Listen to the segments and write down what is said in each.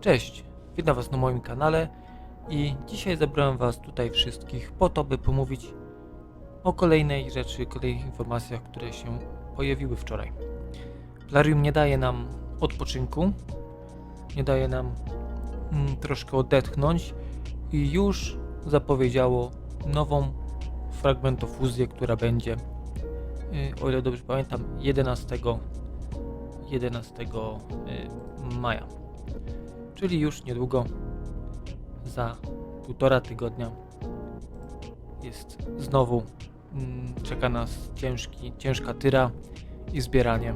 Cześć, witam Was na moim kanale i dzisiaj zebrałem Was tutaj wszystkich po to, by pomówić o kolejnej rzeczy, kolejnych informacjach, które się pojawiły wczoraj. Plarium nie daje nam odpoczynku, nie daje nam mm, troszkę odetchnąć i już zapowiedziało nową fragmentofuzję, która będzie, y, o ile dobrze pamiętam, 11, 11 y, maja czyli już niedługo za półtora tygodnia jest znowu mm, czeka nas ciężki, ciężka tyra i zbieranie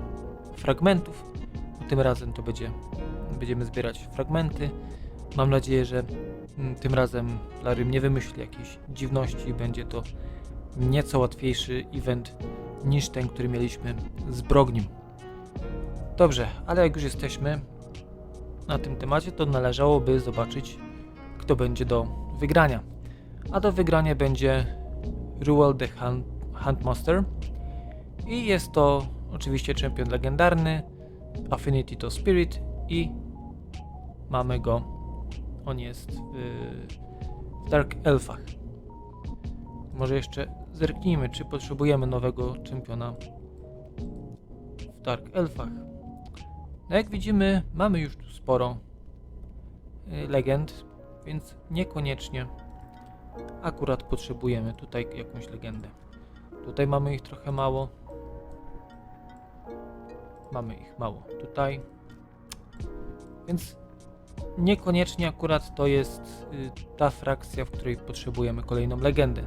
fragmentów. Tym razem to będzie będziemy zbierać fragmenty. Mam nadzieję, że mm, tym razem Larym nie wymyśli jakiejś dziwności będzie to nieco łatwiejszy event niż ten, który mieliśmy z Brognim. Dobrze, ale jak już jesteśmy, na tym temacie, to należałoby zobaczyć, kto będzie do wygrania. A do wygrania będzie Ruel the Huntmaster i jest to oczywiście czempion legendarny, Affinity to Spirit i mamy go, on jest w Dark Elfach. Może jeszcze zerknijmy, czy potrzebujemy nowego czempiona w Dark Elfach. No jak widzimy, mamy już tu sporo y, legend, więc niekoniecznie akurat potrzebujemy tutaj jakąś legendę. Tutaj mamy ich trochę mało. Mamy ich mało tutaj. Więc niekoniecznie akurat to jest y, ta frakcja, w której potrzebujemy kolejną legendę.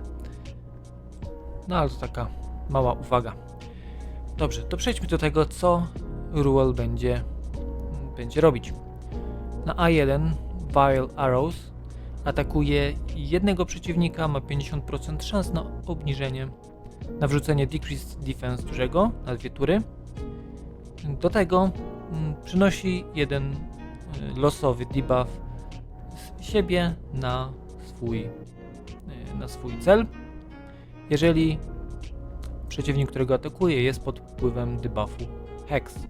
No ale to taka mała uwaga. Dobrze, to przejdźmy do tego, co Ruel będzie, będzie robić. Na A1 Vile Arrows atakuje jednego przeciwnika, ma 50% szans na obniżenie, na wrzucenie Decreased Defense dużego na dwie tury. Do tego mm, przynosi jeden y, losowy debuff z siebie na swój, y, na swój cel. Jeżeli przeciwnik, którego atakuje, jest pod wpływem debuffu Hex.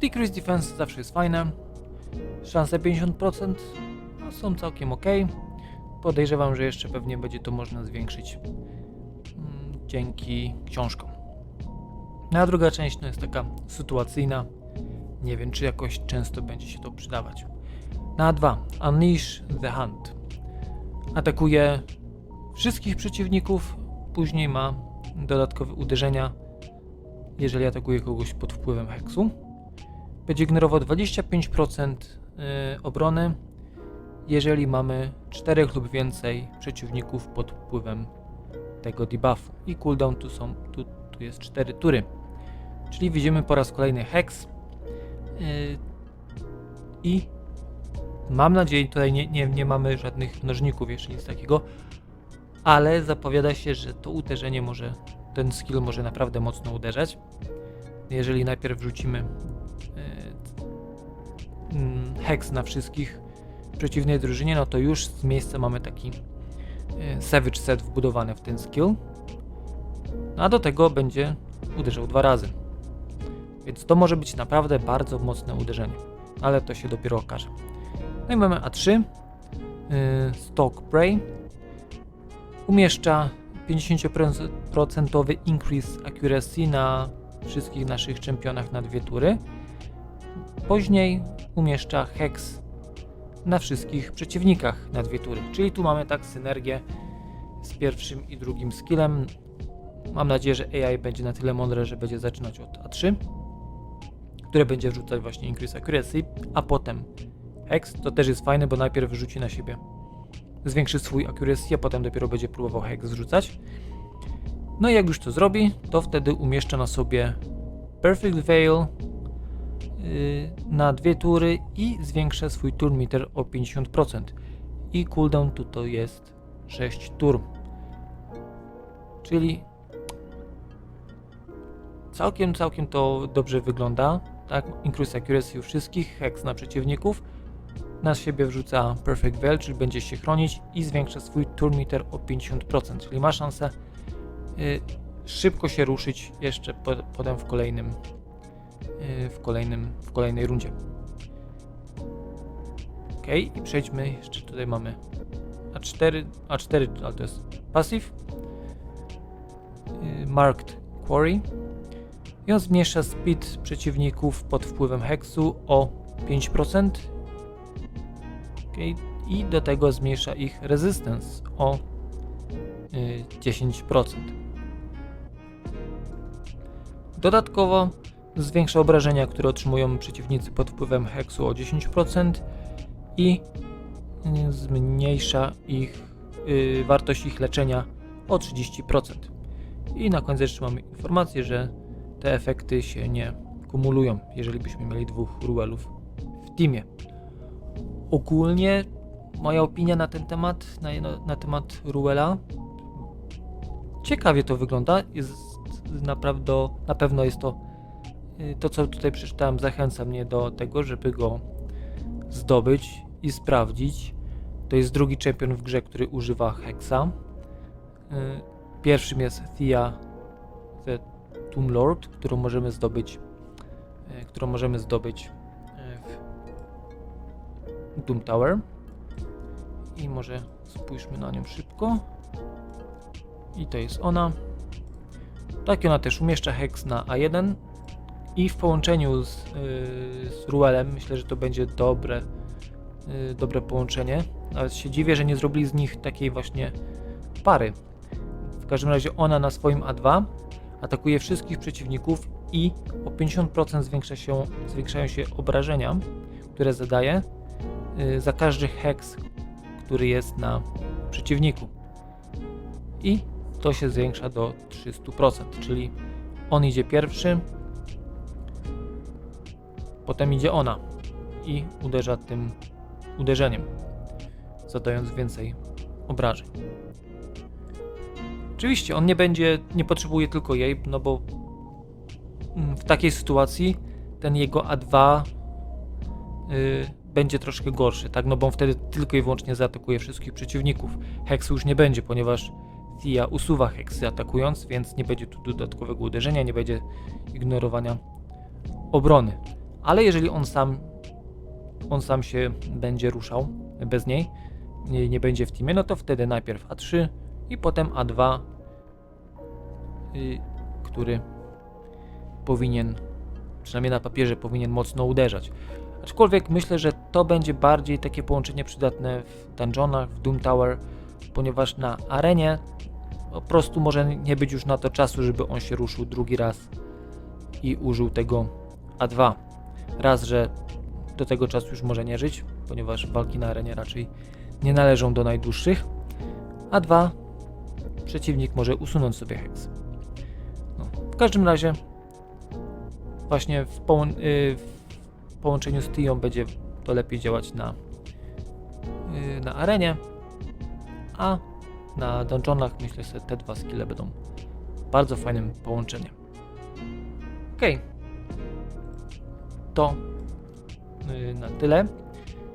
Decrease Defense zawsze jest fajne. Szanse 50% no, są całkiem ok. Podejrzewam, że jeszcze pewnie będzie to można zwiększyć mm, dzięki książkom. No, a druga część no, jest taka sytuacyjna. Nie wiem, czy jakoś często będzie się to przydawać. Na 2 Unleash the Hunt. Atakuje wszystkich przeciwników, później ma dodatkowe uderzenia, jeżeli atakuje kogoś pod wpływem heksu. Będzie generował 25% y, obrony, jeżeli mamy 4 lub więcej przeciwników pod wpływem tego debuffu. I cooldown tu są, tu, tu jest 4 tury. Czyli widzimy po raz kolejny hex. Yy, I mam nadzieję, tutaj nie, nie, nie mamy żadnych mnożników, jeszcze nic takiego, ale zapowiada się, że to uderzenie może, ten skill może naprawdę mocno uderzać. Jeżeli najpierw wrzucimy hex na wszystkich w przeciwnej drużynie, no to już z miejsca mamy taki e, savage set wbudowany w ten skill. No a do tego będzie uderzał dwa razy. Więc to może być naprawdę bardzo mocne uderzenie, ale to się dopiero okaże. No i mamy A3, yy, Stalk Prey. Umieszcza 50% increase accuracy na wszystkich naszych czempionach na dwie tury. Później umieszcza hex na wszystkich przeciwnikach na dwie tury. Czyli tu mamy tak synergię z pierwszym i drugim skillem. Mam nadzieję, że AI będzie na tyle mądre, że będzie zaczynać od A3, które będzie wrzucać właśnie increase accuracy, a potem hex. To też jest fajne, bo najpierw wrzuci na siebie, zwiększy swój accuracy, a potem dopiero będzie próbował hex zrzucać. No i jak już to zrobi, to wtedy umieszcza na sobie Perfect Veil, na dwie tury i zwiększa swój turn meter o 50%. I cooldown tu to jest 6 tur. Czyli całkiem, całkiem to dobrze wygląda. Tak, increase accuracy wszystkich, hex na przeciwników. Na siebie wrzuca Perfect Veil, czyli będzie się chronić i zwiększa swój turn meter o 50%, czyli ma szansę y, szybko się ruszyć jeszcze po, potem w kolejnym w, kolejnym, w kolejnej rundzie. Ok, i przejdźmy, jeszcze tutaj mamy A4, A4, ale to jest passive. Y, Marked Quarry. I on zmniejsza speed przeciwników pod wpływem heksu o 5%. Ok, i do tego zmniejsza ich resistance o y, 10%. Dodatkowo zwiększa obrażenia, które otrzymują przeciwnicy pod wpływem heksu o 10% i y, zmniejsza ich y, wartość ich leczenia o 30%. I na koniec jeszcze mamy informację, że te efekty się nie kumulują, jeżeli byśmy mieli dwóch Ruelów w teamie. Ogólnie moja opinia na ten temat, na, na, temat Ruela, ciekawie to wygląda. Jest naprawdę, na pewno jest to to, co tutaj przeczytałem, zachęca mnie do tego, żeby go zdobyć i sprawdzić. To jest drugi czempion w grze, który używa Hexa. Y, Pierwszym jest Thea the Tomb Lord, którą możemy zdobyć, y, którą możemy zdobyć y, w Doom Tower. I może spójrzmy na nią szybko. I to jest ona. Tak, ona też umieszcza hex na A1 i w połączeniu z, yy, z Ruelem myślę, że to będzie dobre, yy, dobre połączenie. Nawet się dziwię, że nie zrobili z nich takiej właśnie pary. W każdym razie ona na swoim A2 atakuje wszystkich przeciwników i o 50% zwiększa się, zwiększają się obrażenia, które zadaje yy, za każdy hex, który jest na przeciwniku. I to się zwiększa do 300%, czyli on idzie pierwszy, potem idzie ona i uderza tym uderzeniem, zadając więcej obrażeń. Oczywiście on nie będzie, nie potrzebuje tylko jej, no bo mm, w takiej sytuacji ten jego A2 yy, będzie troszkę gorszy, tak? No bo on wtedy tylko i wyłącznie zaatakuje wszystkich przeciwników. Heksu już nie będzie, ponieważ Thea usuwa heksy atakując, więc nie będzie tu dodatkowego uderzenia, nie będzie ignorowania obrony. Ale jeżeli on sam on sam się będzie ruszał bez niej, nie, nie będzie w teamie, no to wtedy najpierw A3 i potem A2, y, który powinien, przynajmniej na papierze, powinien mocno uderzać. Aczkolwiek myślę, że to będzie bardziej takie połączenie przydatne w dungeonach, w Doom Tower, ponieważ na arenie po prostu może nie być już na to czasu, żeby on się ruszył drugi raz i użył tego A2. Raz, że do tego czasu już może nie żyć, ponieważ walki na arenie raczej nie należą do najdłuższych. A dwa, przeciwnik może usunąć sobie heks. No, w każdym razie, właśnie w, połą- y, w połączeniu z Tią będzie to lepiej działać na, y, na arenie, a na dungeonach myślę, że te dwa skille będą bardzo fajnym połączeniem. Ok. To y, na tyle.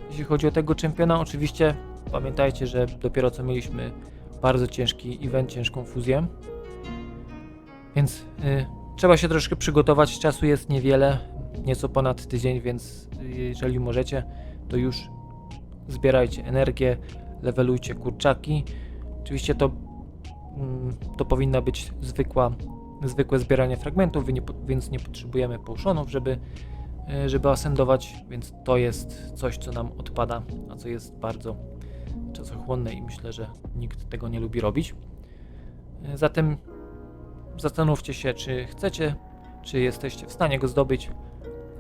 Jeśli chodzi o tego czempiona, oczywiście pamiętajcie, że dopiero co mieliśmy bardzo ciężki event, ciężką fuzję. Więc y, trzeba się troszkę przygotować. Czasu jest niewiele, nieco ponad tydzień, więc jeżeli możecie, to już zbierajcie energię, levelujcie kurczaki. Oczywiście to, mm, to powinna być zwykła, zwykłe zbieranie fragmentów, więc nie potrzebujemy potionów, żeby, żeby asendować, więc to jest coś, co nam odpada, a co jest bardzo czasochłonne i myślę, że nikt tego nie lubi robić. E, Zatem zastanówcie się, czy chcecie, czy jesteście w stanie go zdobyć,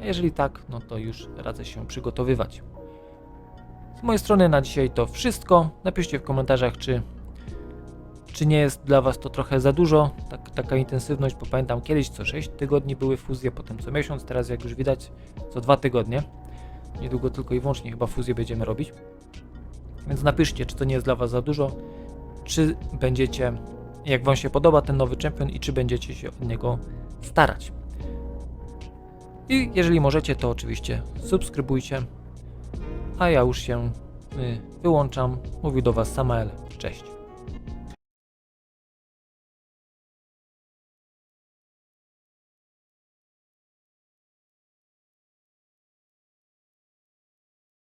a jeżeli tak, no to już radzę się przygotowywać. Z mojej strony na dzisiaj to wszystko. Napiszcie w komentarzach, czy, czy nie jest dla Was to trochę za dużo, tak, taka intensywność, bo pamiętam kiedyś co 6 tygodni były fuzje, potem co miesiąc, teraz jak już widać co 2 tygodnie. Niedługo tylko i wyłącznie chyba fuzję będziemy robić. Więc napiszcie, czy to nie jest dla Was za dużo, czy będziecie, jak Wam się podoba ten nowy czempion i czy będziecie się od niego starać. I jeżeli możecie, to oczywiście subskrybujcie. A ja już się y, wyłączam. Mówił do Was Samael. Cześć.